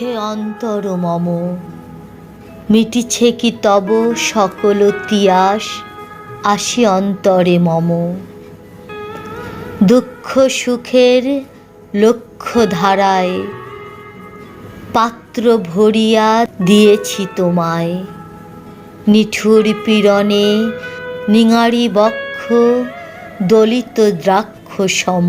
হে অন্তর মম। মিটিছে কি তব সকল তিয়াস? আসি অন্তরে মম। দুঃখ সুখের লক্ষ্য ধারায় পাত্র ভরিয়া দিয়েছি তোমায়। নিঠুর পীড়নে নিঙারি বক্ষ দলিত দ্রাক্ষ সম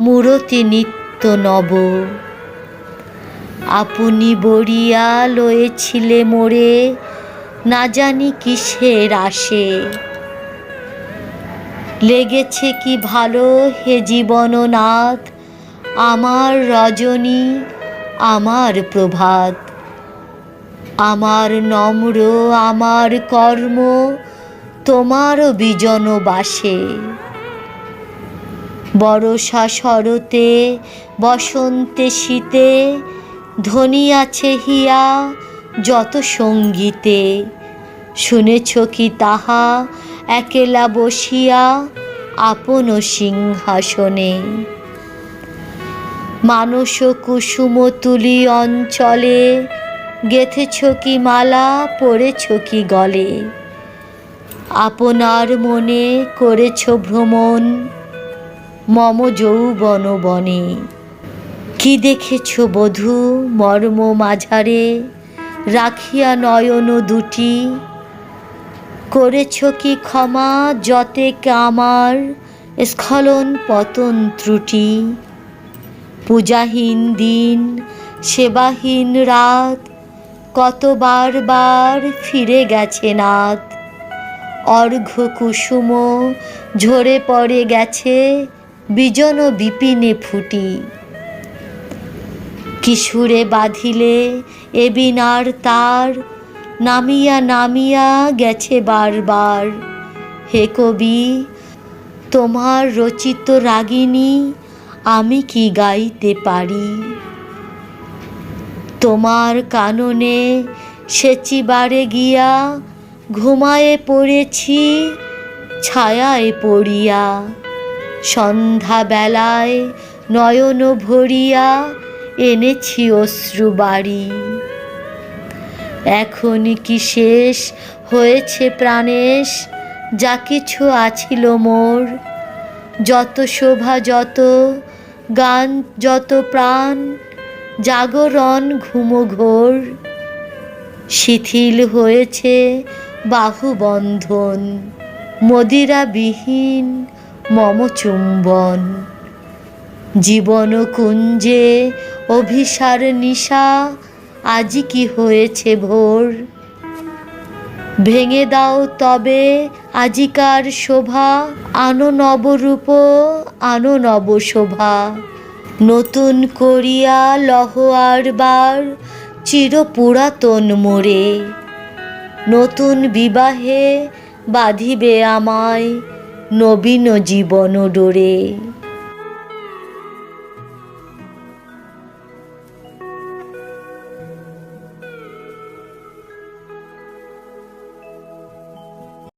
মূরতি নিত্য নব। আপনি বড়িয়া লয়েছিলে মোরে, না জানি কিসের আসে। লেগেছে কি ভালো হে জীবননাথ, আমার রজনী, আমার প্রভাত। আমার নম্র, আমার কর্ম, তোমারও বিজন বাসে। বরষা শরতে বসন্তে শীতে ধ্বনি আছে হিয়া যত সঙ্গীতে। শুনেছ কি তাহা, একেলা বসিয়া আপন সিংহাসনে। মানস কুসুম তুলি অঞ্চলে, গেথেছ কি মালা পরেছ কি গলে। আপনার মনে করেছ ভ্রমণ মম যৌবন বনে। কি দেখেছ বধূ মর্ম মাঝারে? রাখিয়া নয়ন দুটি। করেছ কি ক্ষমা যতেক আমার স্খলন পতন ত্রুটি? পূজাহীন দিন, সেবাহীন রাত, কতবার বার ফিরে গেছে নাথ অর্ঘ্য কুসুম ঝরে পড়ে গেছে বিজন বিপিনে ফুটি। কিশোরে বাঁধিলে এ বিনার তার, নামিয়া নামিয়া গেছে বারবার। হে কবি, তোমার রচিত রাগিনী আমি কি গাইতে পারি? তোমার কাননে সেচিবারে গিয়া ঘুমায়ে পড়েছি, ছায়ায় পড়িয়া। সন্ধ্যাবেলায় নয়ন ভরিয়া এনেছি অশ্রু বাড়ি। এখন কি শেষ হয়েছে প্রাণেশ? যা কিছু আছিল মোর। যত শোভা, যত গান, যত প্রাণ, জাগরণ ঘুমঘোর শিথিল হয়েছে বাহুবন্ধন, মদিরাবিহীন মম চুম্বন। জীবন কুঞ্জে অভিসার নিশা, আজি কি হয়েছে ভোর? ভেঙে দাও তবে আজিকার শোভা, আনো নবরূপ, আনো নব শোভা নতুন করিয়া লহ বার, চির পুরাতন মোরে। নতুন বিবাহে বাঁধিবে আমায় নবীন জীবন ডোরে।